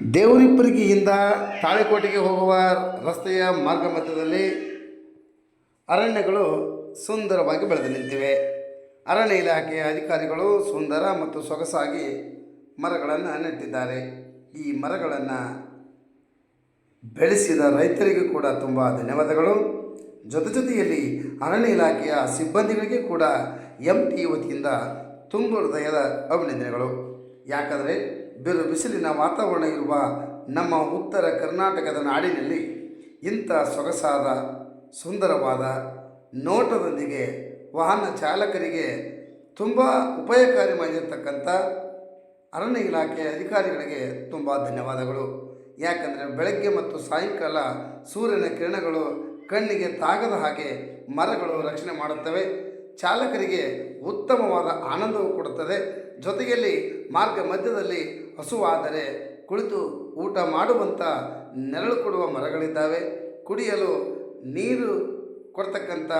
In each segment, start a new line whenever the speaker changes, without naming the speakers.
ದೇವರಿಪ್ಪರಿಗೆಯಿಂದ ತಾಳೆಕೋಟೆಗೆ ಹೋಗುವ ರಸ್ತೆಯ ಮಾರ್ಗ ಮಧ್ಯದಲ್ಲಿ ಅರಣ್ಯಗಳು ಸುಂದರವಾಗಿ ಬೆಳೆದು ನಿಂತಿವೆ. ಅರಣ್ಯ ಇಲಾಖೆಯ ಅಧಿಕಾರಿಗಳು ಸುಂದರ ಮತ್ತು ಸೊಗಸಾಗಿ ಮರಗಳನ್ನು ನೆಟ್ಟಿದ್ದಾರೆ. ಈ ಮರಗಳನ್ನು ಬೆಳೆಸಿದ ರೈತರಿಗೂ ಕೂಡ ತುಂಬ ಧನ್ಯವಾದಗಳು. ಜೊತೆ ಜೊತೆಯಲ್ಲಿ ಅರಣ್ಯ ಇಲಾಖೆಯ ಸಿಬ್ಬಂದಿಗಳಿಗೆ ಕೂಡ ಎಂ ಟಿ ವತಿಯಿಂದ ತುಂಬ ಹೃದಯದ ಅಭಿನಂದನೆಗಳು. ಯಾಕಂದರೆ ಬಿರು ಬಿಸಿಲಿನ ವಾತಾವರಣ ಇರುವ ನಮ್ಮ ಉತ್ತರ ಕರ್ನಾಟಕದ ನಾಡಿನಲ್ಲಿ ಇಂಥ ಸೊಗಸಾದ, ಸುಂದರವಾದ ನೋಟದೊಂದಿಗೆ ವಾಹನ ಚಾಲಕರಿಗೆ ತುಂಬ ಉಪಯೋಗಕಾರಿ ಮಾಡಿರ್ತಕ್ಕಂಥ ಅರಣ್ಯ ಇಲಾಖೆಯ ಅಧಿಕಾರಿಗಳಿಗೆ ತುಂಬ ಧನ್ಯವಾದಗಳು. ಯಾಕಂದರೆ ಬೆಳಗ್ಗೆ ಮತ್ತು ಸಾಯಂಕಾಲ ಸೂರ್ಯನ ಕಿರಣಗಳು ಕಣ್ಣಿಗೆ ತಾಗದ ಹಾಗೆ ಮರಗಳು ರಕ್ಷಣೆ ಮಾಡುತ್ತವೆ. ಚಾಲಕರಿಗೆ ಉತ್ತಮವಾದ ಆನಂದವು ಕೊಡುತ್ತದೆ. ಜೊತೆಯಲ್ಲಿ ಮಾರ್ಗ ಮಧ್ಯದಲ್ಲಿ ಹಸುವಾದರೆ ಕುಳಿತು ಊಟ ಮಾಡುವಂಥ ನೆರಳು ಕೊಡುವ ಮರಗಳಿದ್ದಾವೆ. ಕುಡಿಯಲು ನೀರು ಕೊಡ್ತಕ್ಕಂಥ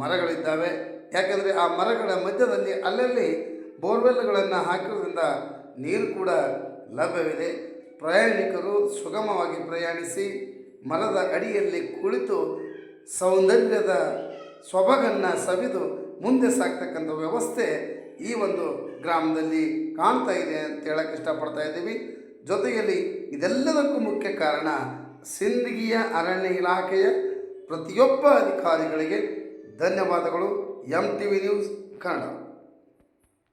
ಮರಗಳಿದ್ದಾವೆ. ಯಾಕಂದರೆ ಆ ಮರಗಳ ಮಧ್ಯದಲ್ಲಿ ಅಲ್ಲಲ್ಲಿ ಬೋರ್ವೆಲ್ಗಳನ್ನು ಹಾಕಿರೋದ್ರಿಂದ ನೀರು ಕೂಡ ಲಭ್ಯವಿದೆ. ಪ್ರಯಾಣಿಕರು ಸುಗಮವಾಗಿ ಪ್ರಯಾಣಿಸಿ ಮರದ ಅಡಿಯಲ್ಲಿ ಕುಳಿತು ಸೌಂದರ್ಯದ ಸೊಬಗನ್ನು ಸವಿದು ಮುಂದೆ ಸಾಗ್ತಕ್ಕಂಥ ವ್ಯವಸ್ಥೆ ಈ ಒಂದು ಗ್ರಾಮದಲ್ಲಿ ಕಾಣ್ತಾ ಇದೆ ಅಂತ ಹೇಳಕ್ಕೆ ಇಷ್ಟಪಡ್ತಾ ಇದ್ದೀವಿ. ಜೊತೆಯಲ್ಲಿ ಇದೆಲ್ಲದಕ್ಕೂ ಮುಖ್ಯ ಕಾರಣ ಸಿಂದಗಿಯ ಅರಣ್ಯ ಇಲಾಖೆಯ ಪ್ರತಿಯೊಬ್ಬ ಅಧಿಕಾರಿಗಳಿಗೆ ಧನ್ಯವಾದಗಳು. M T V news Kannada.